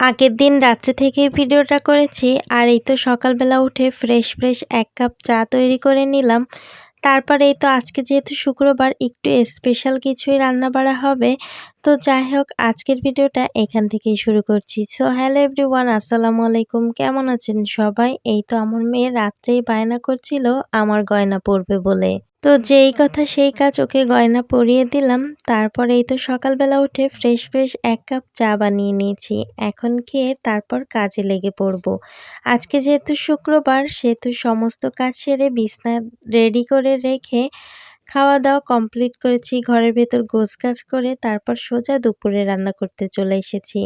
আগের দিন রাত্রে থেকেই ভিডিওটা করেছি আর এই তো সকালবেলা উঠে ফ্রেশ ফ্রেশ এক কাপ চা তৈরি করে নিলাম। তারপরে এই তো আজকে যেহেতু শুক্রবার, একটু স্পেশাল কিছুই রান্না বাড়া হবে। তো যাই হোক, আজকের ভিডিওটা এখান থেকেই শুরু করছি। সো হ্যালো এভরিওয়ান আসসালামু আলাইকুম। কেমন আছেন সবাই? এই তো আমার মেয়ে রাত্রেই বায়না করছিল, আমার গয়না পরবে বলে। তো যেই কথা সেই কাজ ওকে গয়না পরিয়ে দিলাম। তারপর এই তো সকালবেলা উঠে ফ্রেশ ফ্রেশ এক কাপ চা বানিয়ে নিয়েছি। এখন খেয়ে তারপর কাজে লেগে পড়ব। আজকে যেহেতু শুক্রবার, সেহেতু সমস্ত কাজ সেরে বিছনা রেডি করে রেখে খাওয়া দাওয়া কমপ্লিট করেছি, ঘরের ভেতর গোছ গাছ করে তারপর সোজা দুপুরে রান্না করতে চলে এসেছি।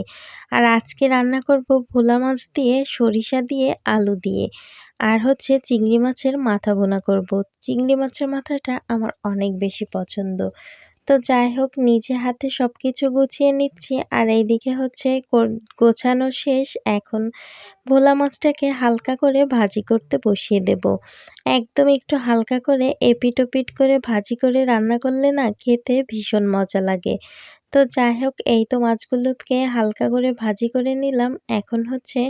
আর আজকে রান্না করব ভোলা মাছ দিয়ে, সরিষা দিয়ে, আলু দিয়ে। আর হচ্ছে চিংড়ি মাছের মাথা বোনা করব। চিংড়ি মাছের মাথাটা আমার অনেক বেশি পছন্দ। তো যাই হোক, নিজে হাতে সব কিছু গুছিয়ে নিচ্ছি। আর এইদিকে হচ্ছে গোছানো শেষ। এখন ভোলা মাছটাকে হালকা করে ভাজি করতে বসিয়ে দেব। একদম একটু হালকা করে এপিটোপিট করে ভাজি করে রান্না করলে না খেতে ভীষণ মজা লাগে। তো যাই হোক, এই তো মাছগুলোকে হালকা করে ভাজি করে নিলাম। এখন হচ্ছে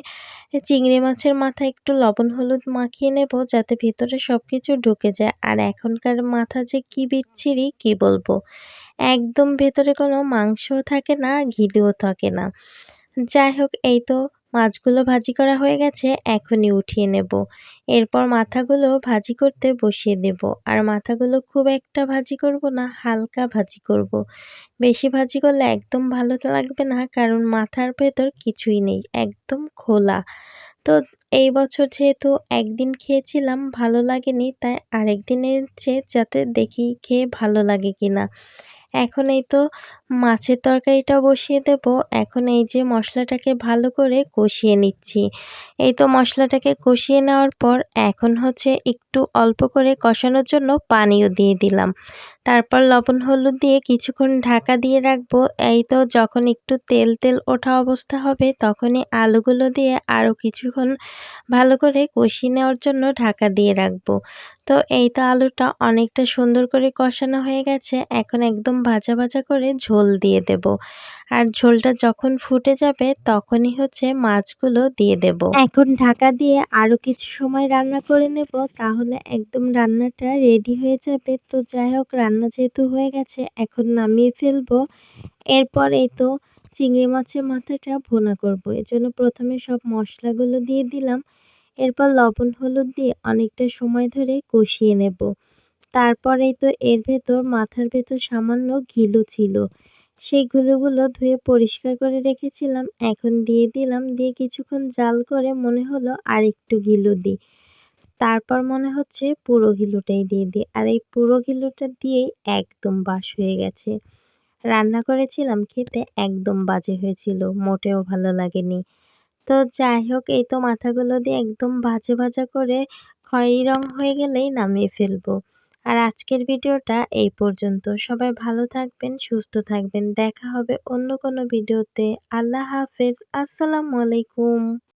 চিংড়ি মাছের মাথা একটু লবণ হলুদ মাখিয়ে নেব যাতে ভিতরে সব কিছু ঢুকে যায়। আর এখনকার মাথা যে কি বিচ্ছিরি, কি বলব? একদম ভেতরে কোনো মাংসও থাকে না, ঘিলেও থাকে না। যাই হোক, এই তো মাছগুলো ভাজি করা হয়ে গেছে, এখনই উঠিয়ে নেব। এরপর মাথাগুলো ভাজি করতে বসিয়ে দেব। আর মাথাগুলো খুব একটা ভাজি করব না, হালকা ভাজি করব। বেশি ভাজি করলে একদম ভালো লাগবে না, কারণ মাথার ভেতর কিছুই নেই, একদম খোলা। তো এই বছর যেহেতু একদিন খেয়েছিলাম, ভালো লাগেনি, তাই আরেক দিন এনেছে যাতে দেখি খেয়ে ভালো লাগে কিনা। এখন এই তো মাছের তরকারিটা বসিয়ে দেব। এখন এই যে মশলাটাকে ভালো করে কষিয়ে নিচ্ছি। এই তো মশলাটাকে কষিয়ে নেওয়ার পর এখন হচ্ছে একটু অল্প করে কষানোর জন্য পানিও দিয়ে দিলাম। তারপর লবণ হলুদ দিয়ে কিছুক্ষণ ঢাকা দিয়ে রাখব। এই তো যখন একটু তেল তেল ওঠা অবস্থা হবে তখনই আলুগুলো দিয়ে আরও কিছুক্ষণ ভালো করে কষিয়ে নেওয়ার জন্য ঢাকা দিয়ে রাখব। তো এই তো আলুটা অনেকটা সুন্দর করে কষানো হয়ে গেছে। এখন একদম ভাজা ভাজা করে ঝোল দিয়ে দেব। আর ঝোলটা যখন ফুটে যাবে তখনই হচ্ছে মাছগুলো দিয়ে দেব। এখন ঢাকা দিয়ে আরও কিছু সময় রান্না করে নেব, তাহলে একদম রান্নাটা রেডি হয়ে যাবে। তো যাই হোক, রান্না যেহেতু হয়ে গেছে, এখন নামিয়ে ফেলব। এরপর এই তো চিংড়ি মাছের মাথাটা ভোনা করব। এজন্য প্রথমে সব মশলাগুলো দিয়ে দিলাম। এরপর লবণ হলুদ দিয়ে অনেকটা সময় ধরে কষিয়ে নেব। তারপরেই তো এর ভেতর মাথার ভেতর সামান্য ঘিলু ছিল। সেই ঘিলুগুলো ধুয়ে পরিষ্কার করে রেখেছিলাম। এখন দিয়ে দিলাম, দিয়ে কিছুক্ষণ জাল করে মনে হলো আর একটু ঘিলু দিই। তারপর মনে হচ্ছে পুরো ঘিলুটাই দিয়ে দিই। আর এই পুরো ঘিলুটা দিয়েই একদম বাস হয়ে গেছে। রান্না করেছিলাম, খেতে একদম বাজে হয়েছিল, মোটেও ভালো লাগেনি। তো যাই হোক, এই তো মাথাগুলো দিয়ে একদম ভাজা ভাজা করে খয়েরি রং হয়ে গেলেই নামিয়ে ফেলব। আর আজকের ভিডিওটা এই পর্যন্ত। সবাই ভালো থাকবেন, সুস্থ থাকবেন। দেখা হবে অন্য কোনো ভিডিওতে। আল্লাহ হাফেজ। আসসালামু আলাইকুম।